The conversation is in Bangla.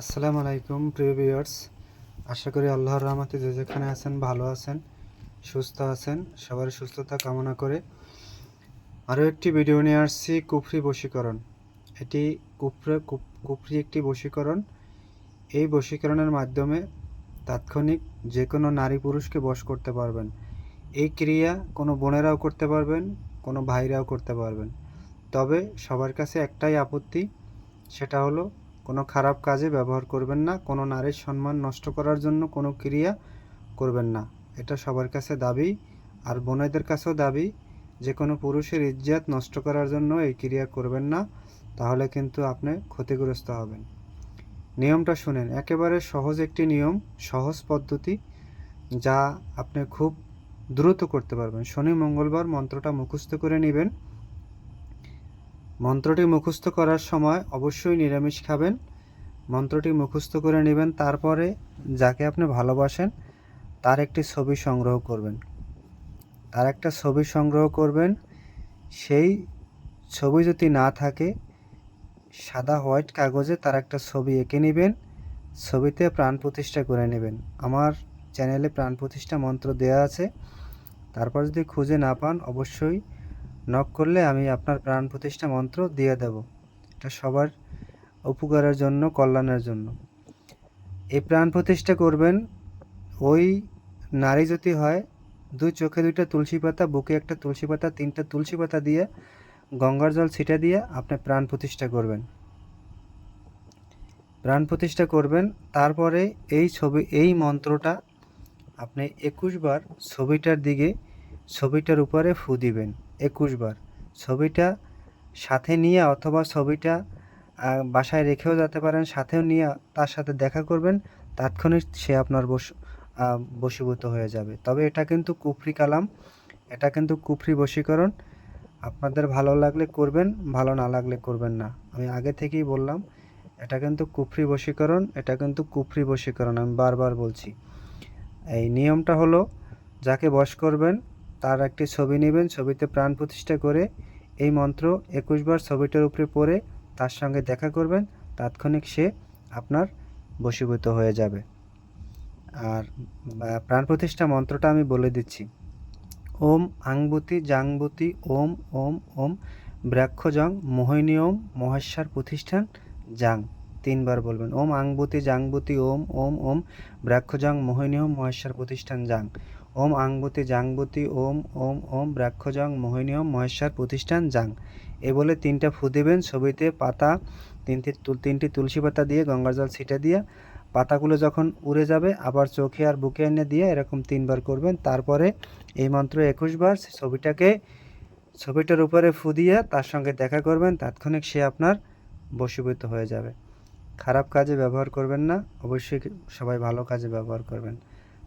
আসসালামু আলাইকুম, প্রিয় ভিউয়ার্স। আশা করি আল্লাহর রহমতে যে যেখানে আছেন, ভালো আছেন, সুস্থ আছেন সবার সুস্থতা কামনা করে। আরও একটি ভিডিও নিয়ে আসছি, কুফরি বশীকরণ। এটি কুফরে কুফরি একটি বশীকরণ। এই বশীকরণের মাধ্যমে তাৎক্ষণিক যে কোনো নারী পুরুষকে বশ করতে পারবেন। এই ক্রিয়া কোনো বোনেরাও করতে পারবেন, কোনো ভাইরাও করতে পারবেন। তবে সবার কাছে একটাই আপত্তি, সেটা হলো কোনো খারাপ কাজে ব্যবহার করবেন না, কোনো নারীর সম্মান নষ্ট করার জন্য কোনো ক্রিয়া করবেন না। এটা সবার কাছে দাবি, আর বোনেদের কাছেও দাবি, যে কোনো পুরুষের ইজ্জাত নষ্ট করার জন্য এই ক্রিয়া করবেন না, তাহলে কিন্তু আপনি ক্ষতিগ্রস্ত হবেন। নিয়মটা শুনেন, একেবারে সহজ একটি নিয়ম, সহজ পদ্ধতি, যা আপনি খুব দ্রুত করতে পারবেন। শনি মঙ্গলবার মন্ত্রটা মুখস্থ করে নেবেন। মন্ত্রটি মুখস্থ করার সময় অবশ্যই নিরামিষ খাবেন। মন্ত্রটি মুখস্থ করে নেবেন, তারপরে যাকে আপনি ভালোবাসেন, তার একটি ছবি সংগ্রহ করবেন। তার একটা ছবি সংগ্রহ করবেন, সেই ছবি যদি না থাকে, সাদা হোয়াইট কাগজে তার একটা ছবি এঁকে নেবেন, ছবিতে প্রাণ প্রতিষ্ঠা করে নেবেন। আমার চ্যানেলে প্রাণ প্রতিষ্ঠা মন্ত্র দেওয়া আছে। তারপর যদি খুঁজে না পান, অবশ্যই নক করলে আমি আপনার প্রাণ প্রতিষ্ঠা মন্ত্র দিয়ে দেব। এটা সবার উপকারের জন্য, কল্যাণের জন্য। এই প্রাণ প্রতিষ্ঠা করবেন, ওই নারী যদি হয়, দুই চোখে দুইটা তুলসী পাতা, বুকে একটা তুলসী পাতা, তিনটা তুলসী পাতা দিয়ে, গঙ্গার জল ছিটা দিয়ে আপনি প্রাণ প্রতিষ্ঠা করবেন। প্রাণ প্রতিষ্ঠা করবেন, তারপরে এই ছবি, এই মন্ত্রটা আপনি একুশ বার ছবিটার দিকে, ছবিটার উপরে ফু দিবেন। একুশ বার। ছবিটা সাথে নিয়ে অথবা ছবিটা বাসায় রেখেও যেতে পারেন সাথেও নিয়ে তার সাথে দেখা করবেন তাৎক্ষণিক সে আপনার আহ, বশীভূত হয়ে যাবে। তবে এটা কিন্তু কুফরি কালাম এটা কিন্তু কুফরি বশীকরণ। আপনাদের ভালো লাগলে করবেন ভালো না লাগলে করবেন না। আমি আগে থেকেই বললাম এটা কিন্তু কুফরি বশীকরণ এটা কিন্তু কুফরি বশীকরণ আমি বারবার বলছি। এই নিয়মটা হলো যাকে বশ করবেন তার একটি ছবি নেবেন, ছবিতে প্রাণ প্রতিষ্ঠা করে এই মন্ত্র একুশবার ছবিটার উপরে পড়ে তার সঙ্গে দেখা করবেন, তাৎক্ষণিক সে আপনার বশীভূত হয়ে যাবে। আর প্রাণ প্রতিষ্ঠা মন্ত্রটা আমি বলে দিচ্ছি। ওম আংবুতি জাংবুতি, ওম ওম ওম ব্রাক্ষজং মোহিনী ওম, মহেশ্বর প্রতিষ্ঠান, জাং। তিনবার বলবেন, ওম আংবুতি জাংবুতি, ওম ওম ওম ব্রাক্ষজং মোহিনী ওম, মহেশ্বর প্রতিষ্ঠান, জাং। ওম আংবুতি জাংবতি ওম ওম ওম ব্রাক্ষজং মোহিনী ওম মহেশ্বর প্রতিষ্ঠান, জাং। এ বলে তিনটা ফু দেবেন ছবিতে পাতা, তিনটি তিনটি তুলসী পাতা দিয়ে গঙ্গা জল ছিটে দিয়ে, পাতাগুলো যখন উড়ে যাবে, আবার চোখে আর বুকে এনে দিয়ে এরকম তিনবার করবেন। তারপরে এই মন্ত্র একুশ বার ছবিটাকে, ছবিটার উপরে ফু দিয়ে তার সঙ্গে দেখা করবেন, তাৎক্ষণিক সে আপনার বশীভূত হয়ে যাবে। খারাপ কাজে ব্যবহার করবেন না, অবশ্যই সবাই ভালো কাজে ব্যবহার করবেন।